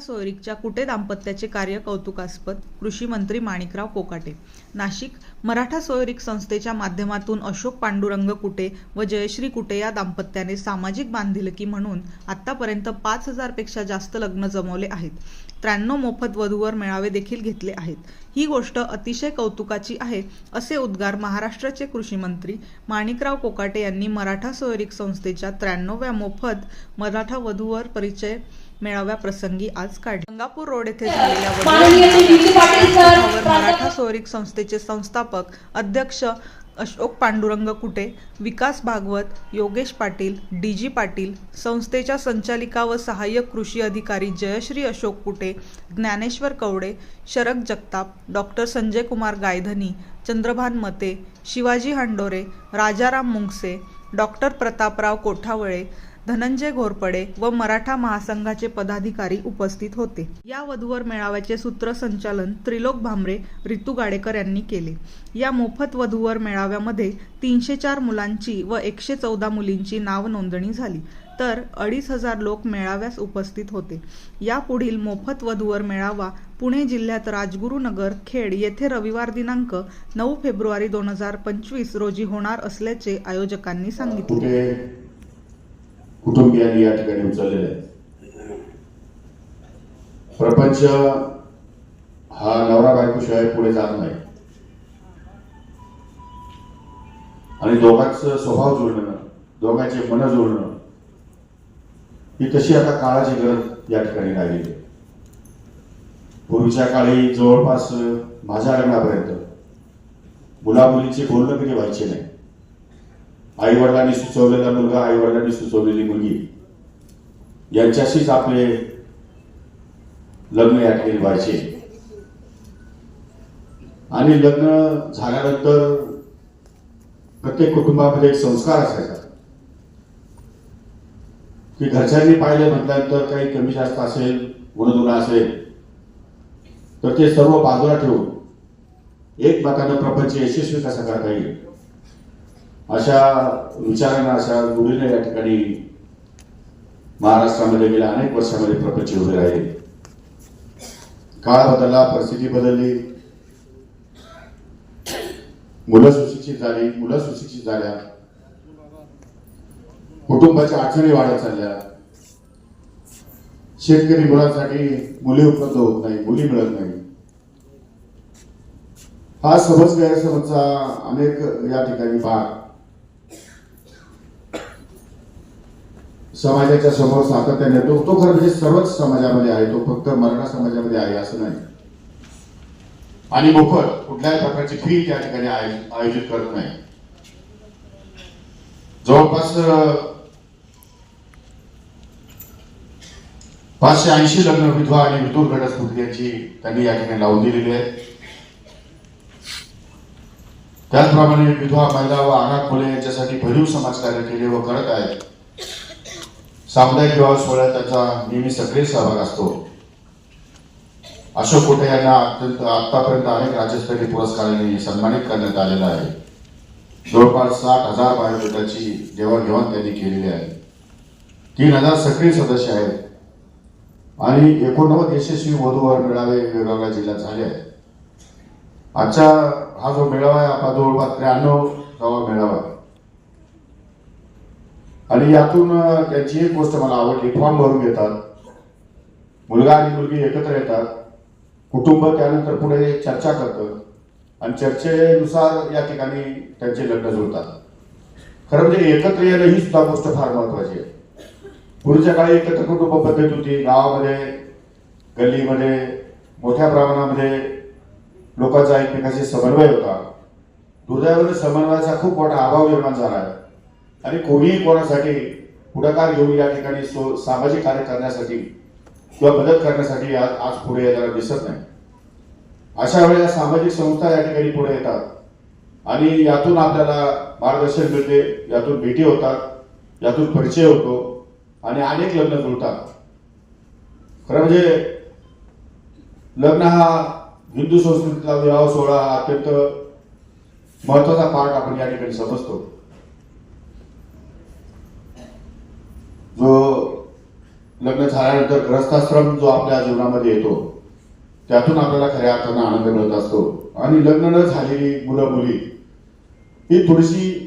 सोयरिकच्या कुटे दाम्पत्याचे कार्य कौतुकास्पद? कृषी मंत्री माणिकराव कोकाटे. नाशिक मराठा सोयरीक संस्थेच्या माध्यमातून अशोक पांडुरंग कुटे व जयश्री कुटे या दाम्पत्याने सामाजिक बांधिलकी म्हणून आतापर्यंत पाच हजारपेक्षा जास्त लग्न जमवले आहेत. त्र्याण्णव मोफत वधूवर मेळावे देखील घेतले आहेत. ही गोष्ट अतिशय कौतुकाची आहे असे उद्गार महाराष्ट्राचे कृषी मंत्री माणिकराव कोकाटे यांनी मराठा सोयरिक संस्थेच्या त्र्याण्णव्या मोफत मराठा वधूवर परिचय मेळाव्या प्रसंगी आज काढले. गंगापूर रोड येथे झालेल्या मराठा सोयरीक संस्थेचे संस्थापक अध्यक्ष अशोक पांडुरंग कुटे विकास भागवत योगेश पाटील डी जी पाटील संस्थेच्या संचालिका व सहाय्यक कृषी अधिकारी जयश्री अशोक कुटे ज्ञानेश्वर कवडे शरद जगताप डॉक्टर संजय कुमार गायधनी चंद्रभान मते शिवाजी हांडोरे राजाराम मुंगसे डॉक्टर प्रतापराव कोठावळे धनंजय घोरपडे व मराठा महासंघाचे पदाधिकारी उपस्थित होते. या वधूवर मेळाव्याचे सूत्रसंचालन त्रिलोक भामरे रितू गाडेकर यांनी केले. या मोफत वधूवर मेळाव्यामध्ये तीनशे चार मुलांची व एकशे चौदा मुलींची नाव नोंदणी झाली. तर अडीच हजार लोक मेळाव्यास उपस्थित होते. यापुढील मोफत वधूवर मेळावा पुणे जिल्ह्यात राजगुरुनगर खेड येथे रविवार दिनांक नऊ फेब्रुवारी दोन हजार पंचवीस रोजी होणार असल्याचे आयोजकांनी सांगितले. कुटुंबियांनी या ठिकाणी उचललेले आहे प्रपंच हा नवरा बायकोशिवाय पुढे जात नाही. आणि दोघांचं स्वभाव जुळणं दोघांचे मन जुळणं ही तशी आता काळाची गरज या ठिकाणी राहिलेली पूर्वीच्या काळी जवळपास माझ्या लग्नापर्यंत मुलामुलीचे बोलणं कधी व्हायचे नाही. आई वडिलांनी सुचवलेला मुलगा आई वडिलांनी सुचवलेली मुलगी. यांच्याशीच आपले लग्न या व्हायचे. आणि लग्न झाल्यानंतर प्रत्येक कुटुंबामध्ये एक संस्कार असायचा. की घरच्यांनी पाहिले म्हटल्यानंतर काही कमी जास्त असेल गुणधुणा असेल तर ते सर्व बाजूला ठेवून एक प्रपंच यशस्वी कसा करता येईल? अशा विचारांना अशा रूढीने या ठिकाणी महाराष्ट्रामध्ये गेल्या अनेक वर्षामध्ये प्रपंच उभे राहिले. काळ बदलला परिस्थिती बदलली. मुलं सुशिक्षित झाली मुलं सुशिक्षित झाल्या. कुटुंबाच्या अडचणी वाढत चालल्या. शेतकरी मुलांसाठी मुली उपलब्ध होत नाही मुली मिळत नाही. हा समज गैरसमजचा अनेक या ठिकाणी भाग. समाजाच्या समोर सातत्याने येतो तो खरं म्हणजे सर्वच समाजामध्ये आहे. तो फक्त मराठा समाजामध्ये आहे असं नाही. आणि मोफत कुठल्याही प्रकारची फी त्या ठिकाणी आयोजित करत नाही. जवळपास पाचशे ऐंशी लग्न विधवा आणि विदूर घटस्फूर्ती यांची त्यांनी या ठिकाणी लावून दिलेली आहे. त्याचप्रमाणे विधवा महिला व अनाथ मुले यांच्यासाठी भरीव समाजकार्य केले व करत आहेत. सामुदायिक विवाह सोहळ्यात त्याचा नेहमी सक्रिय सहभाग असतो. अशोक कोटे यांना अत्यंत आतापर्यंत अनेक राज्यस्तरीय पुरस्कारांनी सन्मानित करण्यात आलेला आहे. जवळपास साठ हजार बायोडेटाची देवाणघेवाण त्यांनी केलेली आहे. तीन हजार सक्रिय सदस्य आहेत. आणि एकोणनव्वद यशस्वी वधूवर मेळावे वेगवेगळ्या जिल्ह्यात झाले आहेत. आजचा हा जो मेळावा आहे आपला जवळपास त्र्याण्णव मेळावा आणि यातून त्यांची एक गोष्ट मला आवडली फॉर्म भरून घेतात मुलगा आणि मुलगी एकत्र येतात. कुटुंब त्यानंतर पुढे चर्चा करतं. आणि चर्चेनुसार या ठिकाणी त्यांचे लग्न जुळतात. खरं म्हणजे एकत्र येणं ही सुद्धा गोष्ट फार महत्वाची आहे. पूर्वीच्या काळी एकत्र कुटुंब पद्धत होती. गावामध्ये गल्लीमध्ये मोठ्या प्रमाणामध्ये लोकांचा एकमेकाशी समन्वय होता. दुर्दैवाने समन्वयाचा खूप मोठा अभाव निर्माण झाला आहे. आणि कोणीही कोणासाठी पुढाकार घेऊन या ठिकाणी सो सामाजिक कार्य करण्यासाठी किंवा मदत करण्यासाठी आज आज पुढे येताना दिसत नाही. अशा वेळेला सामाजिक संस्था या ठिकाणी पुढे येतात. आणि यातून आपल्याला मार्गदर्शन मिळते यातून भेटी होतात यातून परिचय होतो आणि अनेक लग्न जुळतात. खरं म्हणजे लग्न हा हिंदू संस्कृतीतला विवाह सोहळा हा अत्यंत महत्त्वाचा पार्ट आपण या ठिकाणी समजतो जो लग्न झाल्यानंतर ग्रस्ताश्रम जो आपल्या जीवनामध्ये येतो त्यातून आपल्याला खऱ्या अर्थानं आनंद मिळत असतो. आणि लग्न न झालेली मुलं मुली ही थोडीशी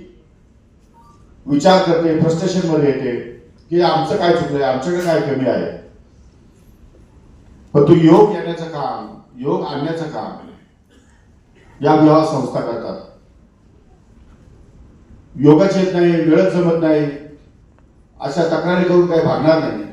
विचार करते फ्रस्ट्रेशनमध्ये येते की आमचं काय चुकलंय आमच्याकडे काय कमी आहे? पण तो योग येण्याचं काम योग आणण्याचं काम या विवाह संस्था करतात. योगाची येत नाही वेळच जमत नाही अशा तक्रारी करून काही भागणार नाही.